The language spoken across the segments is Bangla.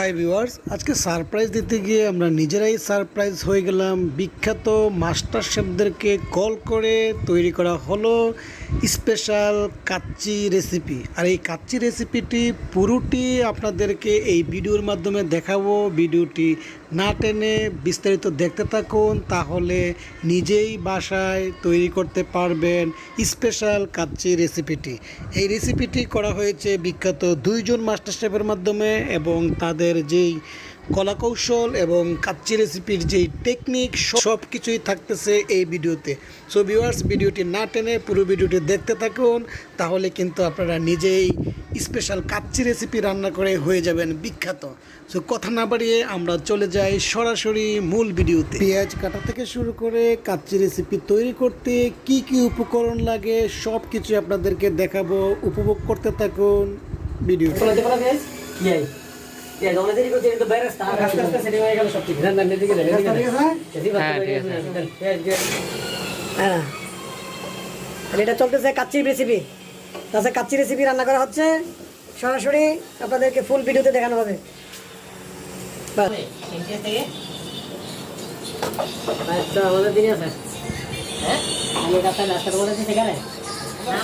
হাই ভিউয়ার্স, আজকে সারপ্রাইজ দিতে গিয়ে আমরা নিজেরাই সারপ্রাইজ হয়ে গেলাম। বিখ্যাত মাস্টার শেফদেরকে কল করে তৈরি করা হলো স্পেশাল কাচ্চি রেসিপি। আর এই কাচ্চি রেসিপিটি পুরোটি আপনাদেরকে এই ভিডিওর মাধ্যমে দেখাবো। ভিডিওটি না টেনে বিস্তারিত দেখতে থাকুন, তাহলে নিজেই বাসায় তৈরি করতে পারবেন স্পেশাল কাচ্চি রেসিপিটি। এই রেসিপিটি করা হয়েছে বিখ্যাত দুইজন মাস্টার শেফের মাধ্যমে এবং তাদের যেই কলাকৌশল এবং কাচ্চি রেসিপির যেই টেকনিক সব কিছুই থাকতেছে এই ভিডিওতে। সো ভিউয়ার্স ভিডিওটি না টেনে পুরো ভিডিওটি দেখতে থাকুন তাহলে কিন্তু আপনারা নিজেই স্পেশাল কাচ্চি রেসিপি রান্না করে হয়ে যাবেন বিখ্যাত। সো কথা না বাড়িয়ে আমরা চলে যাই সরাসরি মূল ভিডিওতে। পেঁয়াজ কাটা থেকে শুরু করে কাচ্চি রেসিপি তৈরি করতে কি কি উপকরণ লাগে সব কিছু আপনাদেরকে দেখাবো উপভোগ করতে থাকুন ভিডিও এটা চলতেছে কাচ্চি রেসিপি তাছাড়া কাচ্চি রেসিপি রান্না করা হচ্ছে। সরাসরি আপনাদেরকে ফুল ভিডিওতে দেখানো হবে। আচ্ছা আমাদের দিনে আছে। হ্যাঁ? আমি কাছে নাস্তা করে দিতে সেখানে। হ্যাঁ।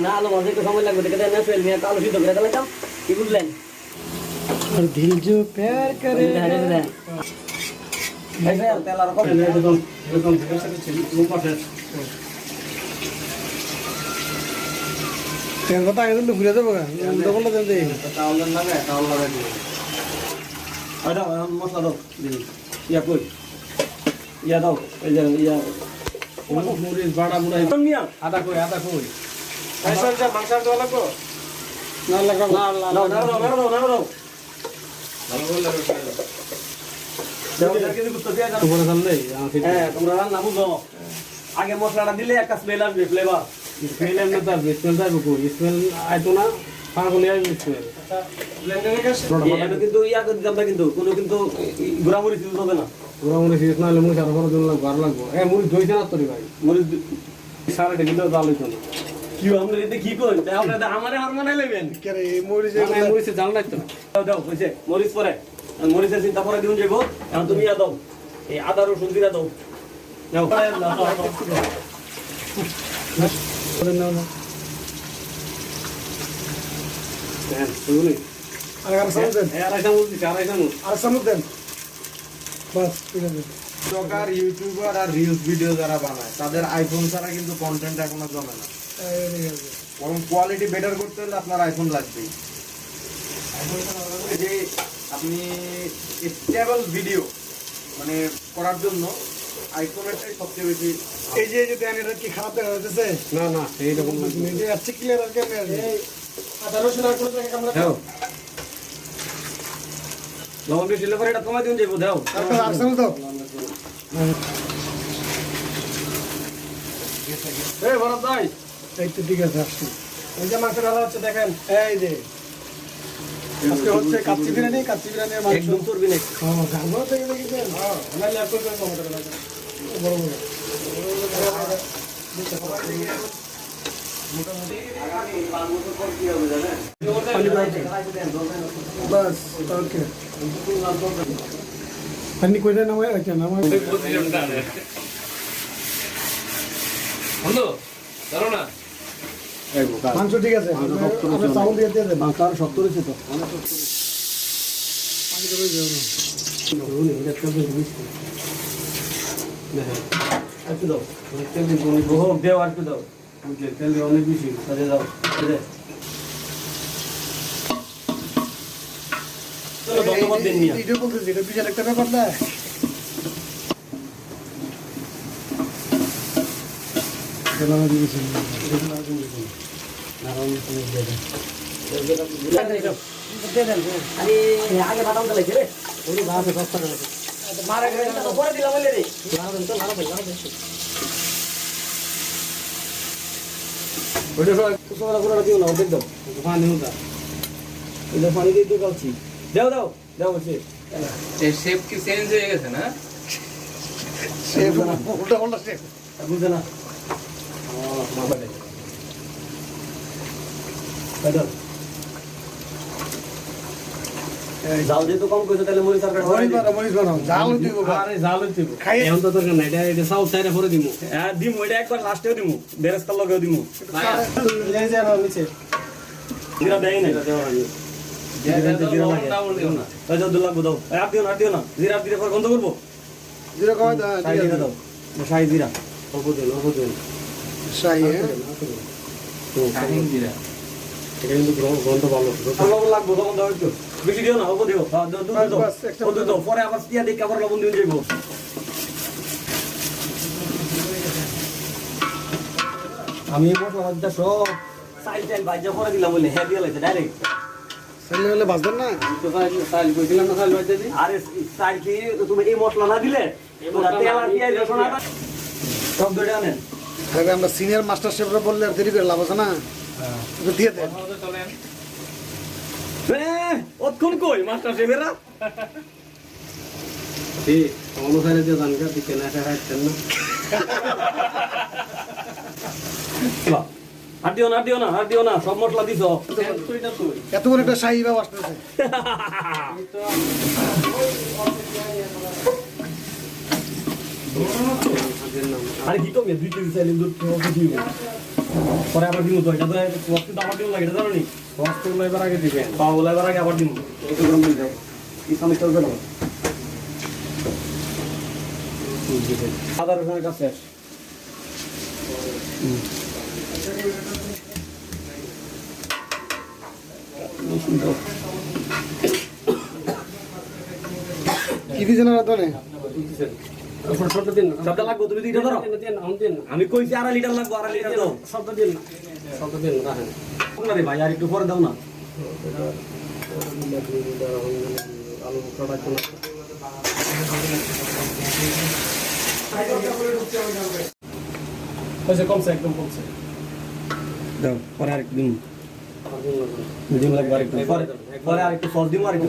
না আলু ভাজতে একটু সময় লাগবে দেখে না ফেলবি আলু সিদ্ধ করে দিলাম কি বুঝলেন আর দিল জো প্যার করে তেল আর কম এরকম এরকম ছিল কথা আগে দিলে ঘুরে দেবো দোকানটা দেন দেই মশলা দাও। ইয়া কই? ইয়া দাও এই যে ইয়া। মরিচ বাড়া বুড়া মিয়া আদা কই? আদা কই? না লাগা না না না দাও না দাও না দাও হ্যাঁ তোমরা রান্না বুঝো। আগে মশলাটা দিলে একটা স্মেল আসবে ফ্লেভার স্মেল এমনি তো আসবে স্মেল তো আসবে কই স্মেল আইতো না পাগল হয়ে আসবে স্মেল কিন্তু ইয়া করে দিতাম না কিন্তু কোনো কিন্তু গুড়ামুড়ি দিতে হবে না মনে শেষ না হলে মুখ আরও বড় জন্য লাগবো আর লাগবো হ্যাঁ মুড়ি ধুইছে না তোর ভাই মরিচ সারাটা কিন্তু জাল হইতো না কি আমরা এটা কি করেন তাই আপনারা আমারে হার মানাই নেবেন কেরে মরিচ মানে মুড়িছে জাল লাগতো না দাও দাও হয়েছে মরিচ পরে মরিচের চিন্তা পরে দিন যাব এখন তুমি ইয়া দাও এই আদা রসুন জিরা দাও। দাও টিকটকার ইউটিউবার আর রিলস ভিডিও যারা বানায় তাদের আইফোন ছাড়া কিন্তু কন্টেন্ট এখনও জমে না বরং কোয়ালিটি বেটার করতে হলে আপনার আইফোন লাগবেই যে আপনি স্টেবল ভিডিও মানে করার জন্য আইফোনেরটাই সবচেয়ে বেশি এই যে যদি আমি এটা কি খারাপ দেখা যাচ্ছে? না না এইরকম নিজে আছে ক্লিয়ার আর কেমন আদা রসুন আর কোনো জায়গায় কামড়া দাও। লবণ বেশি হলে পরে এটা কমাই দিন যাব দাও। তারপর আর দাও এই ভরত ভাই। এই তো ঠিক আছে আসছি। এই যে মাংস ঢালা হচ্ছে দেখেন। এই যে। আজকে হচ্ছে কাচ্চি বিরিয়ানি কাচ্চি বিরিয়ানি মাংস। একদম চর্বি নেই। হ্যাঁ গাঙ্গো থেকে দেখেছেন? হ্যাঁ আমার ল্যাপটপ করে লাগে বড় বড় বাস, ওকে। পানি কইরা নামাই আচ্ছা নামাই বন্ধু ধরো না মাংস ঠিক আছে আমরা চাউল দিয়ে দিয়ে দেন মাংস শক্ত রয়েছে তো একটু দাও। তেল দিন হোক দেও আর একটু দাও। বুঝলে তেল দিয়ে অনেক বেশি সাজে দাও সাজে। ধন্যবাদ দিন মিয়া ভিডিও বলতেছি এটা বিশাল একটা ব্যাপার না। আগে বাদাম লাগছে রে। ওরে বাপ সস্তা। মারা গেলে তো পরে দিলাম বলে রে। লাগাবেন তো, লাগাবেন, লাগাবেন। ওইটা সব কুসুমারা পুরোটা দিও না অর্ধেক দাও। পানি উঠা এটা পানি দিয়ে দিয়ে কালছি দাও দাও দাও বলছি শেপ কি চেঞ্জ হয়ে গেছে না? উল্টা পাল্টা শেখ বুঝে না। জাল যেহেতু কম করেছে তাহলে মরিচ আর মরিচ বানাও মরিচ বানাও। জাল দিব আরে জাল হইতে খাইয়ে- এখন তো দরকার নাই এটা এটা সাউথ সাইডে পরে দিমু। হ্যাঁ দিমু এটা একবার লাস্টেও দিমু বেরেস্তার লগেও দিমু। যে নিচে। জিরা দুই না না জিরা আর গন্ধ করব? জিরা খাওয়া দাও। শাহি জিরা। অল্প দিন অল্প দিন। শাহি হ্যাঁ? জিরা। এটা কিন্তু গন্ধ- গন্ধ ভালো লাগবো লবণ দাও একটু বেশি দিও না অল্প দিও। হ্যাঁ, দুধ দাও। দুধ পরে আবার পিয়া দেখে আবার লবণ দিয়ে যাইবো। আমি মশলা ভাজটা সব সাইল টাইল ভাজা করে দিলাম বলে হ্যাঁ দিয়ে লাগছে ডাইরেক্ট ছেলে হলে বাঁচবেন না? তো সাইল কইছিলাম না সাইল বাজতে আরে সাইল কি? তুমি এই মশলা না দিলে পুরা তেল আর পেঁয়াজ রসুন আদা সব ধরে আনেন। আমরা সিনিয়র মাস্টার শেফরা বললে আর দেরি করে লাভ আছে না? দিয়ে দেন। চলেন হ্যাঁ অতক্ষণ কই মাস্টার ঠিক অনুসারে যে জানকা দিকে না এটা না। আর দিও না দিও না আর দিও না সব মশলা দিছ। এত বড় একটা শাহি ভাব আসতেছে। আরে কি কমে? দুই কেজি চাইলে দুধ খেয়ে দিব পরে আবার দিব তো এটা তো ওয়াক্তি তো দিব লাগে এটা জানো নি কষ্ট এবার আগে দিবেন বলে এবার আগে আবার দিব একটু গরম দিয়ে দাও কি সমস্যা হবে না আদা রসুনের কাছে শেষ। কি দিয়েছেন দলে শব্দ দিন সবটা লাগবে তুমি দুইটা ধরো আমি কইছি আড়াই লিটার লাগবো আড়াই লিটার দাও। শব্দ দিন শব্দ দিন না রাখেন না রে ভাই আর একটু পরে দাও না। কমছে একদম কমছে। দাও পরে আর একটু দিন দিন আর একটু পরে পরে আর একটু সস দিব আর একটু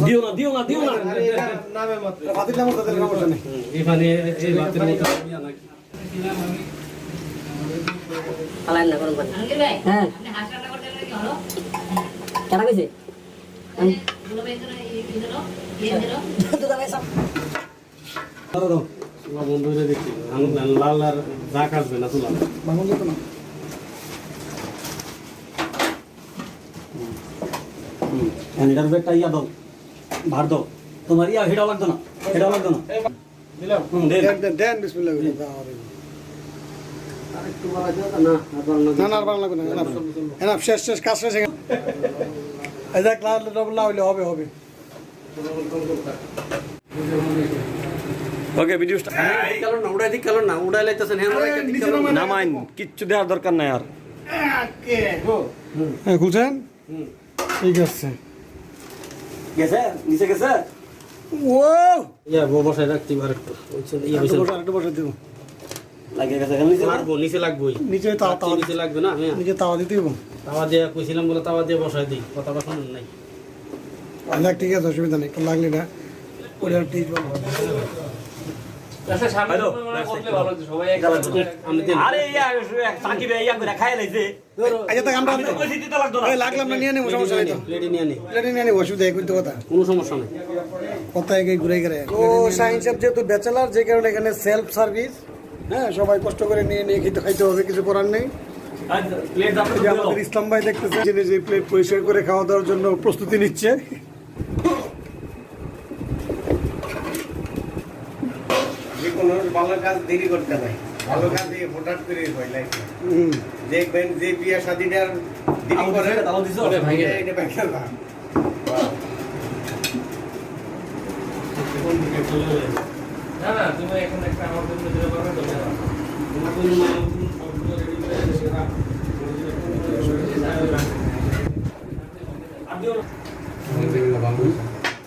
দিও না। দিও না। দিও না হ্যাঁ আপনি হাঁস রান্না করতে গেলে কি হলো কেন কইছে নাড়া দাও বন্ধুরা দেখি। আঙুল লাল আর না হুম। এটার বেটটা ইয়া দাও। দাও। তোমার ইয়া হেডাও লাগতো না। হেডাও লাগতো না। দেন বিসমিল্লাহ হয়ে লাল হবে হবে। ওকে ভিডিও কালো না উড়াই দিক কালো না উড়াই লাইতেছেন হ্যাঁ নামাইন কিচ্ছু দেওয়ার দরকার নাই আর। হ্যাঁ খুলছেন? ঠিক আছে। গেছে? নিচে গেছে? ও ইয়া রাখতে পারে একটু ইয়া একটু বসে একটু বসে দিব। লাগে গেছে নিচে? লাগবো নিচে লাগবোই। নিচে তাওয়া তাওয়া নিচে লাগবে না হ্যাঁ নিচে তাওয়া দিতে দিব তাওয়া দিয়ে কইছিলাম বলে তাওয়া দিয়ে বসাই দিই কথাটা শুনুন নাই। ঠিক আছে অসুবিধা নেই একটু লাগলে না ওটা আচ্ছা না। নিয়ে নেব সমস্যা নেই প্লেটে নিয়ে প্লেটে নিয়ে নেব অসুবিধা কথা। কোনো সমস্যা নেই। ঘুরে সাহেব যেহেতু ব্যাচেলার যে কারণে এখানে সেলফ সার্ভিস হ্যাঁ সবাই কষ্ট করে নিয়ে নিয়ে খেতে খাইতে হবে কিছু করার নেই। যে আমাদের ইসলাম ভাই দেখতেছে যে যে প্লেট পরিষ্কার করে খাওয়া দাওয়ার জন্য প্রস্তুতি নিচ্ছে যে কোনো ভালো কাজ দেরি করতে নাই ভালো কাজ হঠাৎ করে হয় লাইফে দেখবেন যে বিয়া শাদিটার দেরি করে এটা- এটা ভেঙে না না তুমি এখন একটা আমার জন্য দিতে পারবে তো না।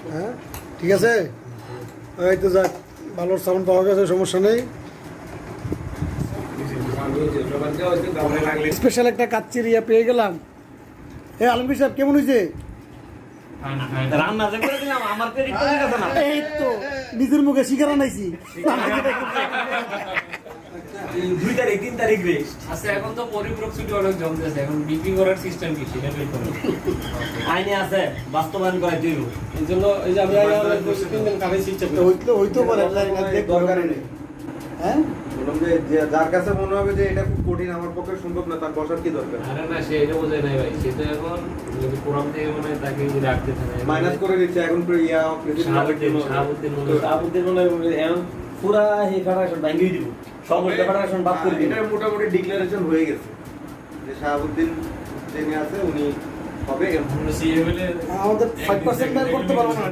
হ্যাঁ ঠিক আছে? এই তো যাক। ভালো সাউন্ড পাওয়া গেছে সমস্যা নেই। স্পেশাল একটা কাচ্চির ইয়া পেয়ে গেলাম। এ আলমগীর সাহেব কেমন হয়েছে? এই তো নিজের মুখে শিকার আনাইছি। দুই তারিখ তিন তারিখ রেস্ট আচ্ছা এখন তো পরিপূরক ছুটি অনেক জমতেছে এখন বিক্রি করার সিস্টেম কি? সেটা বের করো। আইনে আছে বাস্তবায়ন করে তুই এই জন্য এই যে তিন দিন ইচ্ছা করে। হইতো হইতো পারে দরকারই নেই। হ্যাঁ? যার কাছে মনে হবে যে এটা খুব কঠিন আমার পক্ষে সম্ভব না তার বসার কি দরকার? আরে না সে এটা বোঝায় নাই ভাই। সে তো এখন যদি কোরআন থেকে মনে হয় তাকে যদি রাখতে থাকে মাইনাস করে দিচ্ছে এখন পুরো ইয়া শাহাবুদ্দিন শাহাবুদ্দিন মনে হয় মনে হয় এখন পুরা এই ফেডারেশন ভাঙ্গিয়ে দিব। সব ফেডারেশন বাদ করে এটা মোটামুটি ডিক্লারেশন হয়ে গেছে। যে শাহাবুদ্দিন যিনি আছে উনি হবে আমাদের ফাইভ পার্সেন্ট করতে পারব না।